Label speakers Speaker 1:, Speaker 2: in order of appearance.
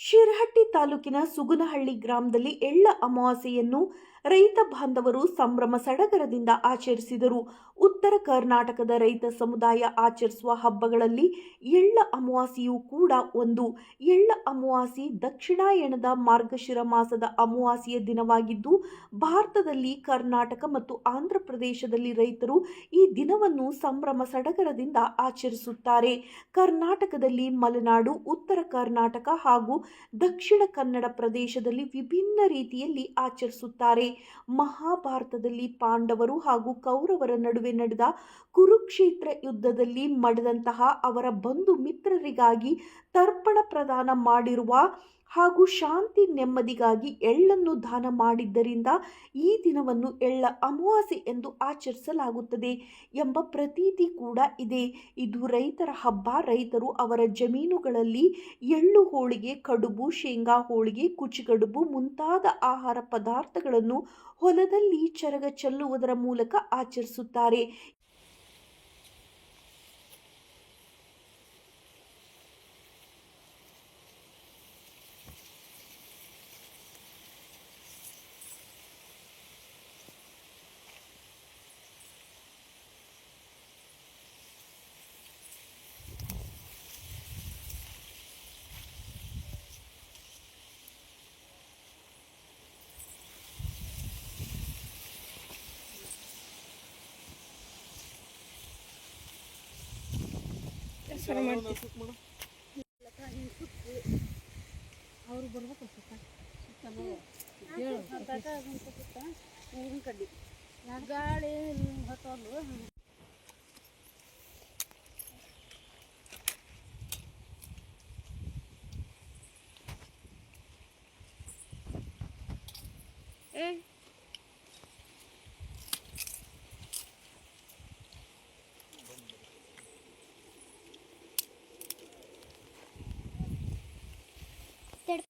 Speaker 1: ಶಿರಹಟ್ಟಿ ತಾಲೂಕಿನ ಸುಗುನಹಳ್ಳಿ ಗ್ರಾಮದಲ್ಲಿ ಎಳ್ಳ ಅಮಾವಾಸ್ಯೆಯನ್ನು ರೈತ ಬಾಂಧವರು ಸಂಭ್ರಮ ಸಡಗರದಿಂದ ಆಚರಿಸಿದರು. ಉತ್ತರ ಕರ್ನಾಟಕದ ರೈತ ಸಮುದಾಯ ಆಚರಿಸುವ ಹಬ್ಬಗಳಲ್ಲಿ ಎಳ್ಳ ಅಮಾವಾಸ್ಯೆಯೂ ಕೂಡ ಒಂದು. ಎಳ್ಳ ಅಮಾವಾಸ್ಯೆ ದಕ್ಷಿಣಾಯಣದ ಮಾರ್ಗಶಿರ ಮಾಸದ ಅಮಾವಾಸ್ಯೆಯ ದಿನವಾಗಿದ್ದು, ಭಾರತದಲ್ಲಿ ಕರ್ನಾಟಕ ಮತ್ತು ಆಂಧ್ರ ಪ್ರದೇಶದಲ್ಲಿ ರೈತರು ಈ ದಿನವನ್ನು ಸಂಭ್ರಮ ಸಡಗರದಿಂದ ಆಚರಿಸುತ್ತಾರೆ. ಕರ್ನಾಟಕದಲ್ಲಿ ಮಲೆನಾಡು, ಉತ್ತರ ಕರ್ನಾಟಕ ಹಾಗೂ ದಕ್ಷಿಣ ಕನ್ನಡ ಪ್ರದೇಶದಲ್ಲಿ ವಿಭಿನ್ನ ರೀತಿಯಲ್ಲಿ ಆಚರಿಸುತ್ತಾರೆ. ಮಹಾಭಾರತದಲ್ಲಿ ಪಾಂಡವರು ಹಾಗೂ ಕೌರವರ ನಡುವೆ ನಡೆದ ಕುರುಕ್ಷೇತ್ರ ಯುದ್ಧದಲ್ಲಿ ಮಡಿದಂತಹ ಅವರ ಬಂಧು ಮಿತ್ರರಿಗಾಗಿ ತರ್ಪಣ ಪ್ರದಾನ ಮಾಡಿರುವ ಹಾಗೂ ಶಾಂತಿ ನೆಮ್ಮದಿಗಾಗಿ ಎಳ್ಳನ್ನು ದಾನ ಮಾಡಿದ್ದರಿಂದ ಈ ದಿನವನ್ನು ಎಳ್ಳ ಅಮಾವಾಸ್ಯೆ ಎಂದು ಆಚರಿಸಲಾಗುತ್ತದೆ ಎಂಬ ಪ್ರತೀತಿ ಕೂಡ ಇದೆ. ಇದು ರೈತರ ಹಬ್ಬ. ರೈತರು ಅವರ ಜಮೀನುಗಳಲ್ಲಿ ಎಳ್ಳು ಹೋಳಿಗೆ, ಕಡುಬು, ಶೇಂಗಾ ಹೋಳಿಗೆ, ಕುಚಿಗಡುಬು ಮುಂತಾದ ಆಹಾರ ಪದಾರ್ಥಗಳನ್ನು ಹೊಲದಲ್ಲಿ ಚರಗ ಚೆಲ್ಲುವುದರ ಮೂಲಕ ಆಚರಿಸುತ್ತಾರೆ.
Speaker 2: ಶುರು ಮಾಡ್ತೀವಿ
Speaker 3: ಅವ್ರು ಬರ್ಬೇಕು ನೀರಿನ ಕಡ್ಡಿ ಗಾಳಿ ಹೊತ್ತೊಂದು
Speaker 2: ಏ